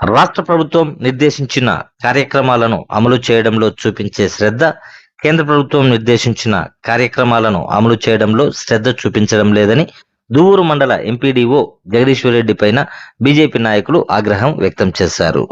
రాష్ట్ర ప్రభుత్వం నిర్దేశించిన కార్యక్రమాలను అమలు చేయడంలో చూపించే శ్రద్ధ కేంద్ర ప్రభుత్వం నిర్దేశించిన కార్యక్రమాలను అమలు చేయడంలో శ్రద్ధ చూపించడం లేదని దువ్వూరు మండల ఎంపీడీఓ జగదీశ్వరరెడ్డి పైన బీజేపీ నాయకులు ఆగ్రహం వ్యక్తం చేశారు.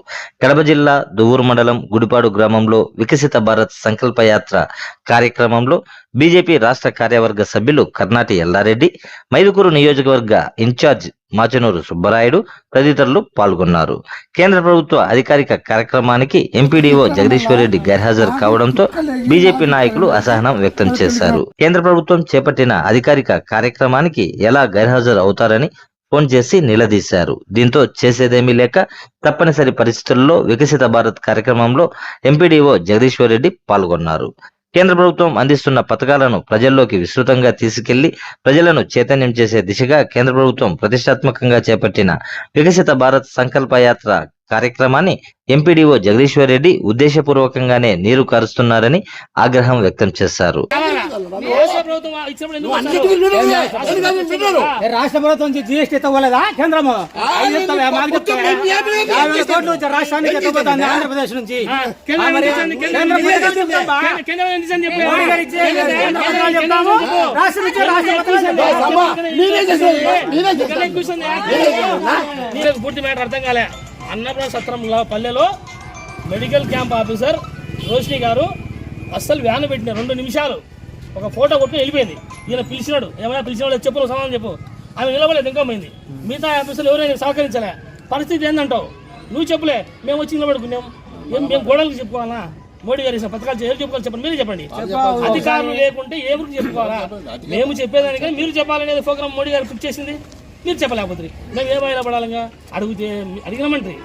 కడప జిల్లా దువ్వూరు మండలం గుడిపాడు గ్రామంలో వికసిత భారత్ సంకల్ప యాత్ర కార్యక్రమంలో బీజేపీ రాష్ట్ర కార్యవర్గ సభ్యులు కర్ణాటి ఎల్లారెడ్డి మైదుకూరు నియోజకవర్గ ఇన్ఛార్జ్ మాచనూరు సుబ్బరాయుడు తదితరులు పాల్గొన్నారు. కేంద్ర ప్రభుత్వ అధికారిక కార్యక్రమానికి ఎంపీడీఓ జగదీశ్వరరెడ్డి గైర్హాజరు కావడంతో బీజేపీ నాయకులు అసహనం వ్యక్తం చేశారు. కేంద్ర ప్రభుత్వం చేపట్టిన అధికారిక కార్యక్రమానికి ఎలా గైర్హాజరు అవుతారని ఫోన్ చేసి నిలదీశారు. దీంతో చేసేదేమీ లేక తప్పనిసరి పరిస్థితుల్లో వికసిత భారత్ కార్యక్రమంలో ఎంపీడీఓ జగదీశ్వర్ రెడ్డి పాల్గొన్నారు. కేంద్ర ప్రభుత్వం అందిస్తున్న పథకాలను ప్రజల్లోకి విస్తృతంగా తీసుకెళ్ళి ప్రజలను చైతన్యం చేసే దిశగా కేంద్ర ప్రభుత్వం ప్రతిష్టాత్మకంగా చేపట్టిన వికసిత భారత్ సంకల్ప యాత్ర కార్యక్రమాన్ని ఎంపీడీఓ జగదీశ్వర్ రెడ్డి ఉద్దేశపూర్వకంగానే నీరు కారుస్తున్నారని ఆగ్రహం వ్యక్తం చేశారు రాష్ట్ర ప్రభుత్వం జీఎస్టీ వచ్చి రాష్ట్రానికి ఆంధ్రప్రదేశ్ నుంచి పూర్తి మ్యాటర్ అర్థం కాలే అన్నప్రాణ సత్రంలో పల్లెలో మెడికల్ క్యాంప్ ఆఫీసర్ రోషిని గారు అస్సలు వ్యాన్ పెట్టిన రెండు నిమిషాలు. ఒక ఫోటో కొట్టుకుని వెళ్ళిపోయింది. ఈయన పిలిచినాడు. ఏమైనా పిలిచినాడు చెప్పు నువ్వు సమాధానం చెప్పు. ఆమె నిలబడలేదు ఇంకా పోయింది. మిగతా ఆఫీసర్లు ఎవరైనా సహకరించలే. పరిస్థితి ఏందంటావు? నువ్వు చెప్పులే మేము వచ్చి నిలబడుకున్నాం. ఏం మేము గోడలకు చెప్పుకోవాలా? మోడీ గారు ఇచ్చిన పథకాలు ఎవరు చెప్పుకోవాలి చెప్పండి మీరే చెప్పండి. అధికారులు లేకుంటే ఎవరికి చెప్పుకోవాలా? మేము చెప్పేదానికని మీరు చెప్పాలనేది ప్రోగ్రామ్ మోడీ గారు ఫిక్స్ చేసింది. మీరు చెప్పలేకపోతే మేము ఏమైనా పడాలిగా అడిగితే అడిగినామంటారు.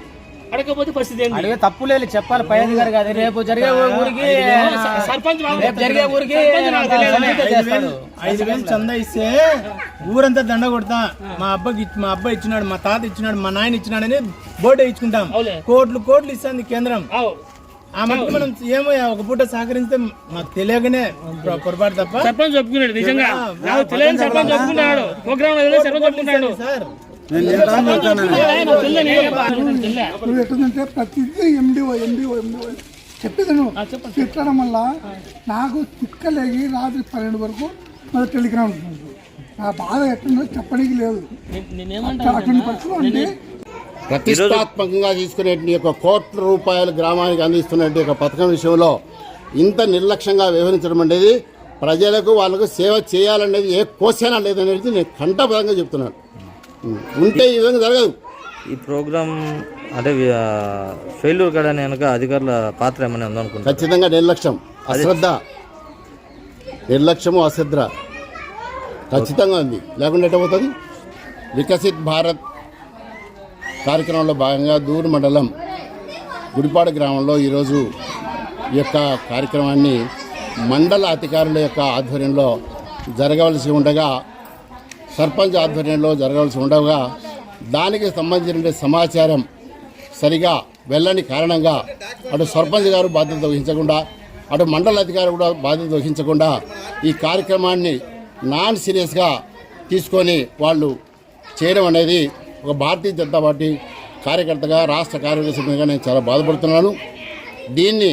అడగకపోతే పరిస్థితి ఏంటి అడిగే తప్పు లేదు చెప్పాలి. పై అధికారి కాదు రేపు జరిగే ఊరికి సర్పంచ్ జరిగే ఊరికి. ఐదు వేలు చందా ఇస్తే ఊరంతా దండ కొడతా. మా అబ్బాకి ఇచ్చి- మా అబ్బాయి ఇచ్చినాడు మా తాత ఇచ్చినాడు మా నాయన ఇచ్చినాడని బోర్డు ఇచ్చుకుంటాం. కోట్లు కోట్లు ఇస్తుంది కేంద్రం. ఆ మట్టి మనం ఏమో ఒక పూట సహకరిస్తే మాకు తెలియకనే పొరపాటు తప్ప. సర్పంచ్ ఒప్పుకున్నాడు నిజంగా. నాకు తెలియని సర్పంచ్ ఒప్పుకున్నాడు. ప్రోగ్రామ్ సర్పంచ్ ఒప్పుకున్నాడు. సార్. ఎట్టుందంటే ప్రతిదీ ఎండిఓ ఎండిఓ ఎండిఓ చెప్పేది నువ్వు తిట్టడం వల్ల నాకు తిక్కలేగి రాత్రి పన్నెండు వరకు మళ్ళీ టెలిగ్రామ్ నా బాధ ఎట్టుందో చెప్పడానికి లేదు. అటువంటి పరిస్థితులు ఉంటే ప్రతిష్టాత్మకంగా తీసుకునే యొక్క కోట్ల రూపాయలు గ్రామానికి అందిస్తున్న యొక్క పథకం విషయంలో ఇంత నిర్లక్ష్యంగా వ్యవహరించడం అనేది ప్రజలకు వాళ్ళకు సేవ చేయాలనేది ఏ కోశాన లేదనేది నేను కంఠపదంగా చెప్తున్నాను. ఉంటే ఈ విధంగా జరగదు. ఈ ప్రోగ్రామ్ అంటే ఫెయిల్యూర్ కాడని వెనక అధికారుల పాత్ర ఏమైనా ఉందనుకుంటా ఖచ్చితంగా నిర్లక్ష్యం అశ్రద్ధ. నిర్లక్ష్యము అశ్రద్ధ. ఖచ్చితంగా ఉంది. లేకుండా ఎట్టబోతుంది వికసిత్ భారత్ కార్యక్రమంలో భాగంగా దూరు మండలం గుడిపాడు గ్రామంలో ఈరోజు ఈ యొక్క కార్యక్రమాన్ని మండల అధికారుల యొక్క ఆధ్వర్యంలో జరగవలసి ఉండగా సర్పంచ్ ఆధ్వర్యంలో జరగవలసి ఉండగా దానికి సంబంధించిన సమాచారం సరిగా వెళ్ళని కారణంగా అటు సర్పంచ్ గారు బాధ్యత వహించకుండా అటు మండల అధికారులు కూడా బాధ్యత వహించకుండా ఈ కార్యక్రమాన్ని నాన్ సీరియస్గా తీసుకొని వాళ్ళు చేయడం అనేది ఒక భారతీయ జనతా పార్టీ కార్యకర్తగా రాష్ట్ర కార్యవర్గ సభ్యునిగా నేను చాలా బాధపడుతున్నాను. దీన్ని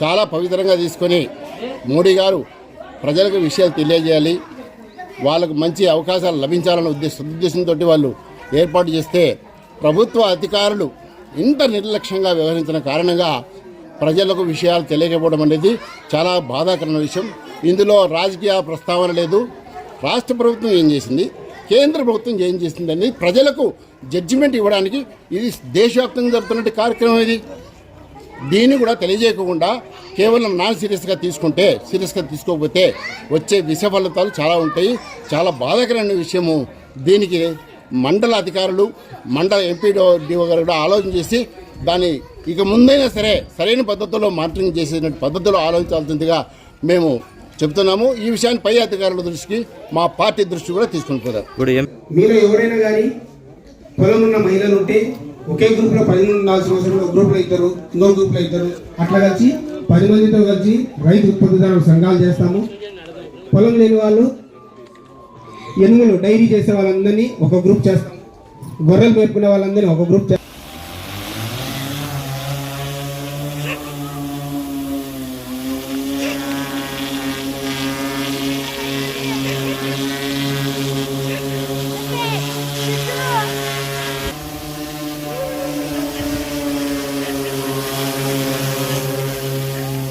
చాలా పవిత్రంగా తీసుకొని మోడీ గారు ప్రజలకు విషయాలు తెలియజేయాలి. వాళ్ళకు మంచి అవకాశాలు లభించాలన్న ఉద్దేశ సదుద్దేశంతో వాళ్ళు ఏర్పాటు చేస్తే ప్రభుత్వ అధికారులు ఇంత నిర్లక్ష్యంగా వ్యవహరించిన కారణంగా ప్రజలకు విషయాలు తెలియకపోవడం అనేది చాలా బాధాకరమైన విషయం. ఇందులో రాజకీయ ప్రస్తావన లేదు. రాష్ట్ర ప్రభుత్వం ఏం చేసింది? కేంద్ర ప్రభుత్వం ఏం చేసింది ప్రజలకు జడ్జిమెంట్ ఇవ్వడానికి ఇది దేశవ్యాప్తంగా జరుగుతున్నట్టు కార్యక్రమం ఇది. దీన్ని కూడా తెలియజేయకుండా కేవలం నాన్ సీరియస్గా తీసుకుంటే సీరియస్గా తీసుకోకపోతే వచ్చే విష ఫలితాలు చాలా ఉంటాయి. చాలా బాధాకరమైన విషయము. దీనికి మండల అధికారులు మండల ఎంపీడో డిఓ గారు కూడా ఆలోచన చేసి దాన్ని ఇక ముందైనా సరే సరైన పద్ధతిలో మానిటరింగ్ చేసేటువంటి పద్ధతిలో ఆలోచించాల్సిందిగా మేము చెప్తున్నాము. ఈ విషయాన్ని పై అధికారుల దృష్టికి మా పార్టీ దృష్టి కూడా తీసుకుని ఎం మీలో ఎవరైనా కానీ పొలం ఉన్న మహిళలు ఉంటే ఒకే గ్రూప్లో పది మంది ఉండాల్సిన అవసరం లేదు. ఒక గ్రూప్లో ఇద్దరు ఇంకో గ్రూప్లో ఇద్దరు అట్లా కలిసి పది మందితో కలిసి రైతు ఉత్పత్తిదారుల సంఘాలు చేస్తాము. పొలం లేని వాళ్ళు ఎనుములు డైరీ చేసే వాళ్ళందరినీ ఒక గ్రూప్ చేస్తాం గొర్రెలు మేపుకునే వాళ్ళందరినీ ఒక గ్రూప్ చేస్తాం